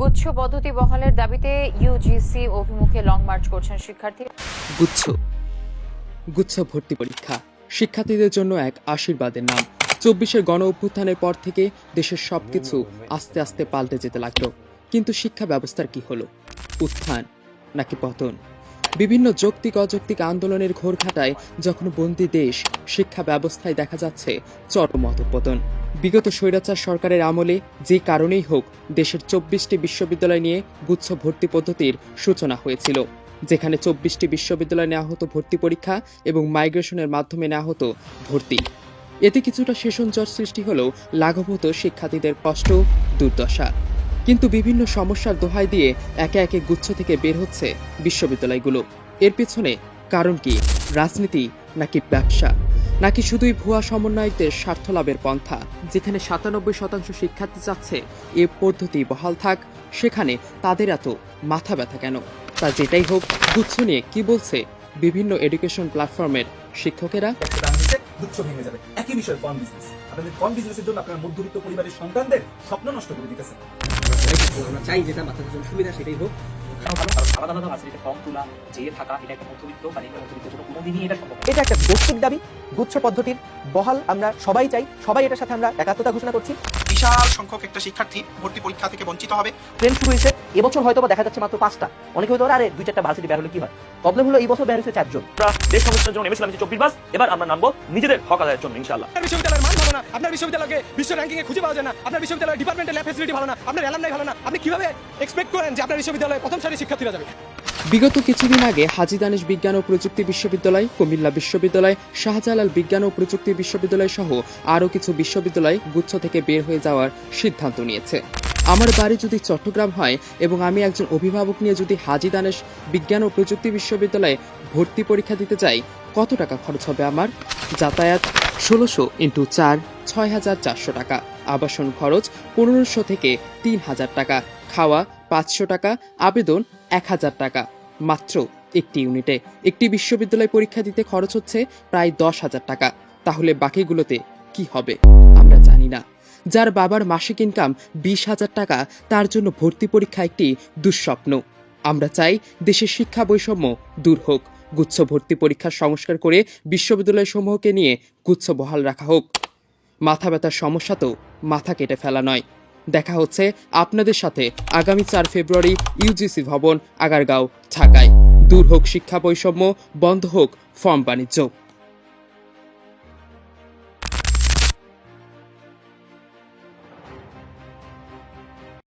গুচ্ছ পদ্ধতি বহালের দাবিতে ইউজিসি অভিমুখে লং মার্চ করছেন শিক্ষার্থী। গুচ্ছ। গুচ্ছ ভর্তি পরীক্ষা। শিক্ষার্থীদের জন্য এক আশীর্বাদের নাম। চব্বিশের গণ অভ্যুত্থানের পর থেকে দেশের সবকিছু আস্তে আস্তে পাল্টে যেতে লাগল। কিন্তু শিক্ষা ব্যবস্থার কি হলো? উত্থান নাকি পতন? বিভিন্ন যৌক্তিক অযৌক্তিক আন্দোলনের ঘোর ঘোরঘাটায় যখন বন্দি দেশ শিক্ষা ব্যবস্থায় দেখা যাচ্ছে চরম অধঃপতন। বিগত স্বৈরাচার সরকারের আমলে যে কারণেই হোক দেশের চব্বিশটি বিশ্ববিদ্যালয় নিয়ে গুচ্ছ ভর্তি পদ্ধতির সূচনা হয়েছিল, যেখানে চব্বিশটি বিশ্ববিদ্যালয়ে নেওয়া হতো ভর্তি পরীক্ষা এবং মাইগ্রেশনের মাধ্যমে নেওয়া হতো ভর্তি। এতে কিছুটা সেশন জ্বর সৃষ্টি হলেও লাঘব হতো শিক্ষার্থীদের কষ্ট, দুর্দশা। কিন্তু বিভিন্ন সমস্যার দোহাই দিয়ে একে একে গুচ্ছ থেকে বের হচ্ছে বিশ্ববিদ্যালয়গুলো। এর পেছনে কারণ কি? রাজনীতি নাকি ব্যবসা? নাকি শুধুই ভুয়া সমন্বয়কদের স্বার্থ লাভের পন্থা? যেখানে সাতানব্বই শতাংশ শিক্ষার্থী চাচ্ছে এ পদ্ধতি বহাল থাক, সেখানে তাদের এত মাথা ব্যথা কেন? তা যেটাই হোক, গুচ্ছ নিয়ে কি বলছে বিভিন্ন এডুকেশন প্ল্যাটফর্মের শিক্ষকেরা? গুচ্ছ ভেঙে যাবে। একই বিষয় কম বিজনেস আপনাদের কম বিজনেসের জন্য আপনার মধ্যবিত্ত পরিবারের সন্তানদের স্বপ্ন নষ্ট করে দিতেছে আমরা চাই যেটা মাথার জন্য সুবিধা সেটাই হোক। আলাদা আলাদা ভার্সিটিতে ফর্ম তোলা যেয়ে থাকা এটা একটা মধ্যবিত্ত একটা মধ্যবিত্তের জন্য কোনোদিনই এটা সম্ভব এটা একটা দাবি গুচ্ছ পদ্ধতির বহাল আমরা সবাই চাই সবাই এটার সাথে আমরা একাত্মতা ঘোষণা করছি। বিশাল সংখ্যক একটা শিক্ষার্থী ভর্তি পরীক্ষা থেকে বঞ্চিত হবে। ট্রেন শুরু হয়েছে এবছর হয়তো দেখা যাচ্ছে মাত্র পাঁচটা। অনেকে হয়তো আরে দুই চারটা ভার্সিটি বের হলে কি হয়? প্রবলেম হলো এই বছর বের হয়েছে চারজন। দেশ সংস্থার জন্য নেমেছিলাম চব্বিশ বাস এবার আমরা নামবো নিজেদের হক আদায়ের জন্য ইনশাল্লাহ বিশ্ববিদ্যালয়ের মান ভালো না আপনার বিশ্ববিদ্যালয়কে বিশ্ব র্যাঙ্কিং এ খুঁজে পাওয়া যায় না আপনার বিশ্ববিদ্যালয়ের ডিপার্টমেন্টের ল্যাব ফেসিলিটি ভালো না আপনার অ্যালামনাই ভালো না। আপনি কীভাবে এক্সপেক্ট করেন যে আপনার বিশ্ববিদ্যালয়ে প্রথম সারি শিক্ষার্থীরা যাবে? বিগত কিছুদিন আগে হাজি দানেশ বিজ্ঞান ও প্রযুক্তি বিশ্ববিদ্যালয়, কুমিল্লা বিশ্ববিদ্যালয়, শাহজালাল বিজ্ঞান ও প্রযুক্তি বিশ্ববিদ্যালয় সহ আরও কিছু বিশ্ববিদ্যালয় গুচ্ছ থেকে বের হয়ে যাওয়ার সিদ্ধান্ত নিয়েছে। আমার বাড়ি যদি চট্টগ্রাম হয় এবং আমি একজন অভিভাবক নিয়ে যদি হাজি দানেশ বিজ্ঞান ও প্রযুক্তি বিশ্ববিদ্যালয়ে ভর্তি পরীক্ষা দিতে চাই, কত টাকা খরচ হবে আমার? যাতায়াত ষোলোশো ইন্টু চার, ছয় হাজার চারশো টাকা। আবাসন খরচ পনেরোশো থেকে তিন হাজার টাকা। খাওয়া পাঁচশো টাকা, আবেদন এক হাজার টাকা। মাত্র একটি ইউনিটে। একটি বিশ্ববিদ্যালয় পরীক্ষা দিতে খরচ হচ্ছে প্রায় দশ হাজার টাকা। তাহলে বাকিগুলোতে কি হবে? আমরা জানি না। যার বাবার মাসিক ইনকাম বিশ হাজার টাকা, তার জন্য ভর্তি পরীক্ষা একটি দুঃস্বপ্ন। আমরা চাই দেশের শিক্ষা বৈষম্য দূর হোক। গুচ্ছ ভর্তি পরীক্ষার সংস্কার করে বিশ্ববিদ্যালয় সমূহকে নিয়ে গুচ্ছ বহাল রাখা হোক। মাথা ব্যথার সমস্যা তো মাথা কেটে ফেলা নয়। দেখা হচ্ছে আপনাদের সাথে আগামী চার ফেব্রুয়ারি ইউজিসি ভবন, আগারগাঁও, ঢাকায়। দূর হোক শিক্ষা বৈষম্য, বন্ধ হোক ফর্ম বাণিজ্য।